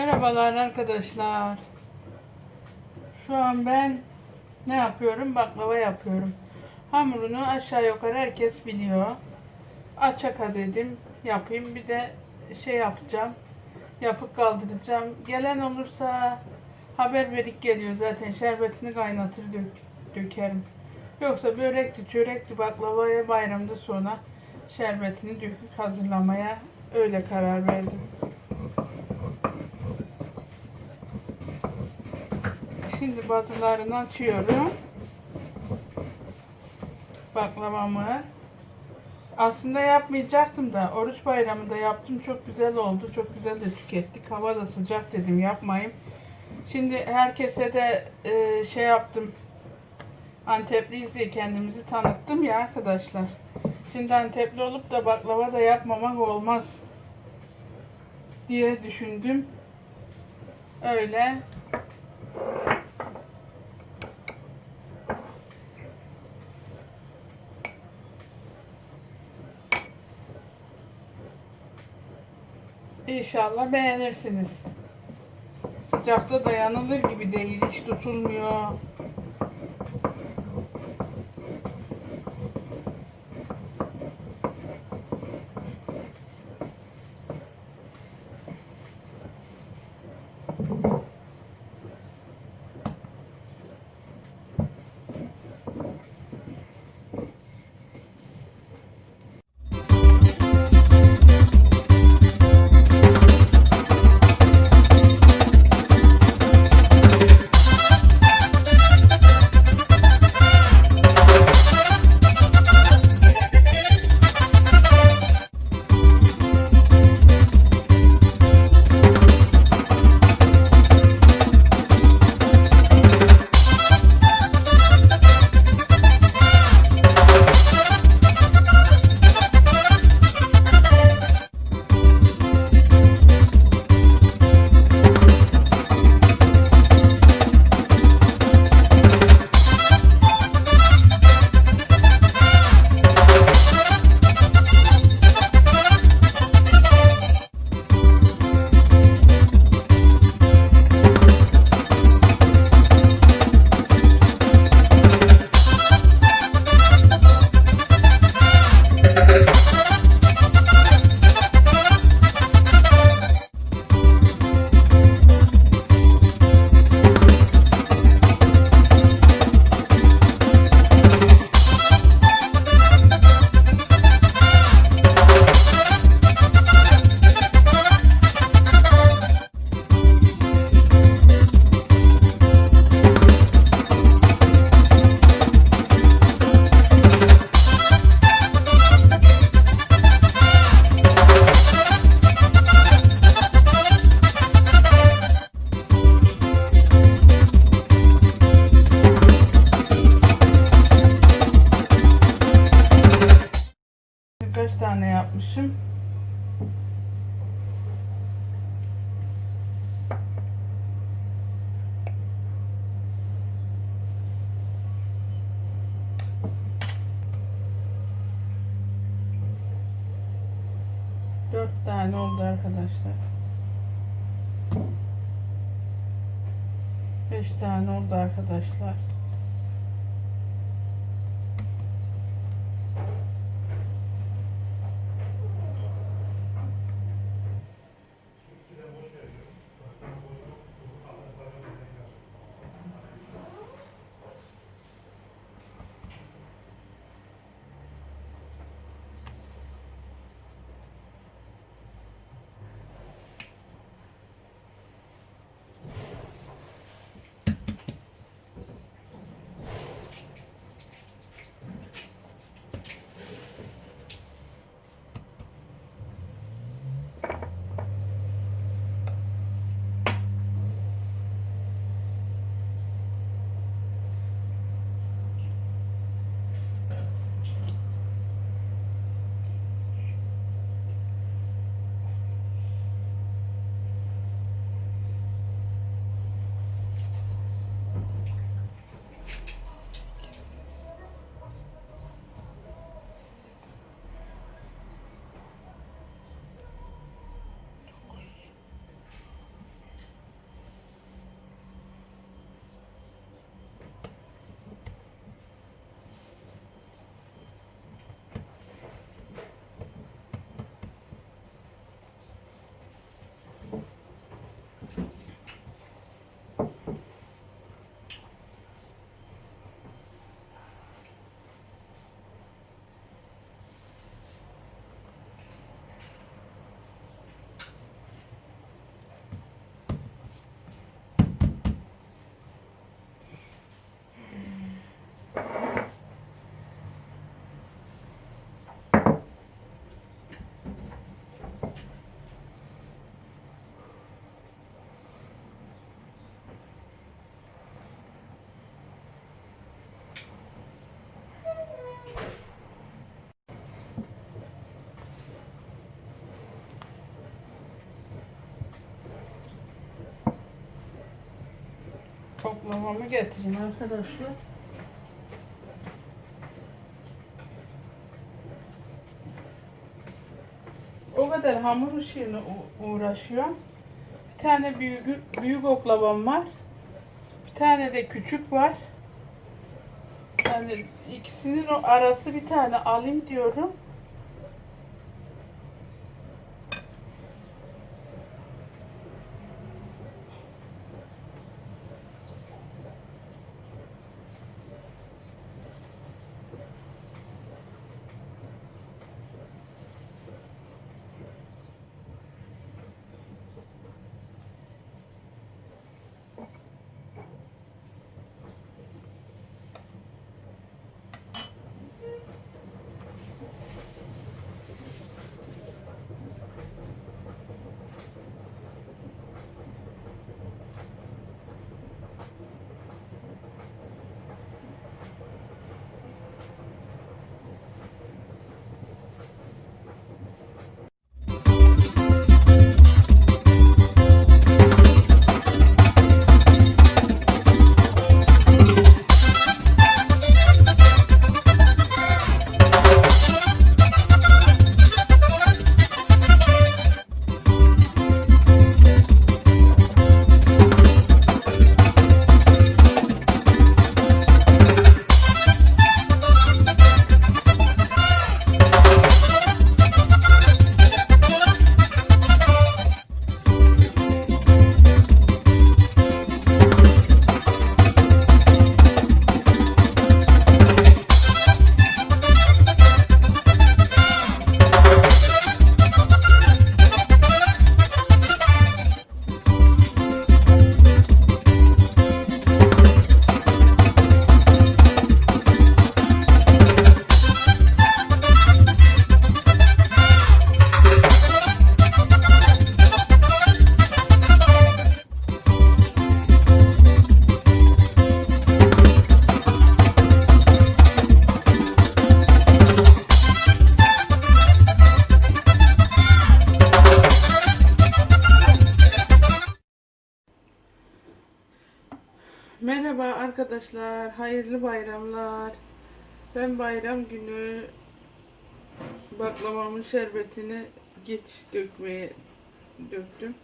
Merhabalar arkadaşlar. Şu an ben ne yapıyorum? Baklava yapıyorum. Hamurunu aşağı yukarı herkes biliyor. Açaka dedim yapayım. Bir de şey yapacağım. Yapıp kaldıracağım. Gelen olursa haber verik geliyor zaten. Şerbetini kaynatır dök- dökerim. Yoksa börekti, çörekti, baklavaya bayramda sonra şerbetini döküp hazırlamaya öyle karar verdim. Şimdi bazılarını açıyorum. Baklavamı. Aslında yapmayacaktım da oruç bayramında yaptım. Çok güzel oldu. Çok güzel de tükettik. Hava da sıcak dedim yapmayayım. Şimdi herkese de e, şey yaptım. Antepliyiz diye kendimizi tanıttım ya arkadaşlar. Şimdi Antepli olup da baklava da yapmamak olmaz diye düşündüm. Öyle İnşallah beğenirsiniz. Sıcakta dayanılır gibi değil, hiç tutulmuyor. Dört tane oldu arkadaşlar. Beş tane oldu arkadaşlar. Thank you. Toplamamı getireyim arkadaşlar. O kadar hamur işiyle uğraşıyorum. Bir tane büyük büyük oklavam var. Bir tane de küçük var. Yani ikisinin o arası bir tane alayım diyorum. Arkadaşlar, hayırlı bayramlar. Ben bayram günü baklavamın şerbetini geç dökmeye döktüm.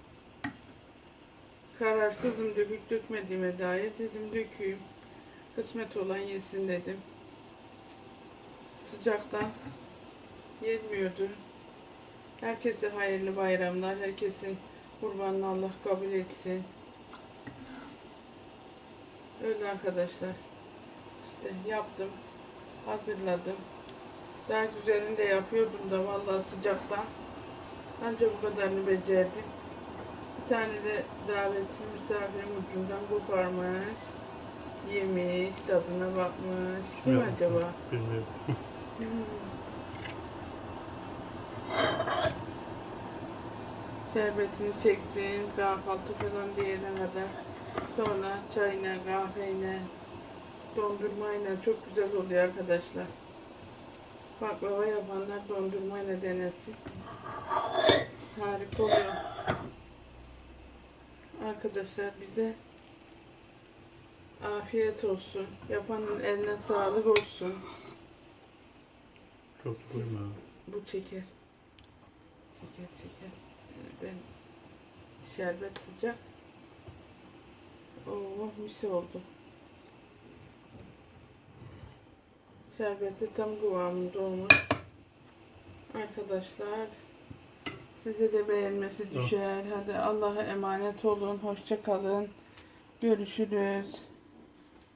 Kararsızım döküp dökmediğime dair dedim dökeyim. Kısmet olan yesin dedim. Sıcaktan yetmiyordu. Herkese hayırlı bayramlar. Herkesin kurbanını Allah kabul etsin. Öyle arkadaşlar. İşte yaptım. Hazırladım. Daha güzelini de yapıyordum da vallahi sıcaktan. Ancak bu kadarını becerdim. Bir tane de davetsiz misafirim ucundan koparmış. Yemiş, tadına bakmış. Kim Yok. acaba? Bilmiyorum. Şerbetini çeksin, kahvaltı falan diyene kadar. Sonra çayına, kahveyle, dondurmayla çok güzel oluyor arkadaşlar. Baklava yapanlar dondurmayla denesin. Harika oluyor. Arkadaşlar bize afiyet olsun. Yapanın eline sağlık olsun. Çok koyma. Bu çeker. Çeker çeker. Ben şerbet sıcak. Oo mis oldu. Şerbeti tam kıvamında olmuş. Arkadaşlar Size de beğenmesi düşer. Hadi Allah'a emanet olun. Hoşça kalın. Görüşürüz.